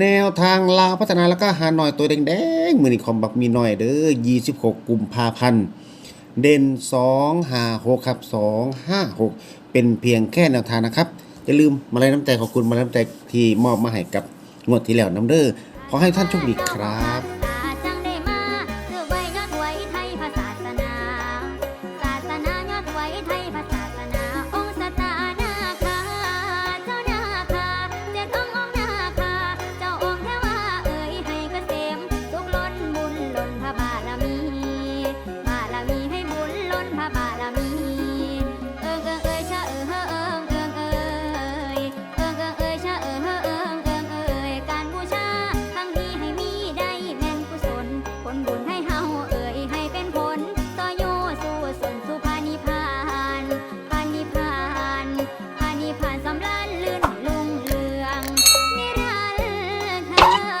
แนวทางลาวพัฒนาแล้วก็หาหน่อยตัวแดงๆมือนี่คอมบักมีหน่อยเด้อ26 กุมภาพันธ์เด่น2 5 6ครับ2 5 6 เป็นเพียงแค่แนวทางนะครับ อย่าลืมมาเลยน้ำใจขอบคุณมาเลยน้ำใจที่มอบมาให้กับงวดที่แล้วน้ำเด้อขอให้ท่านโชคดีครับไทยภาษา con buồn hay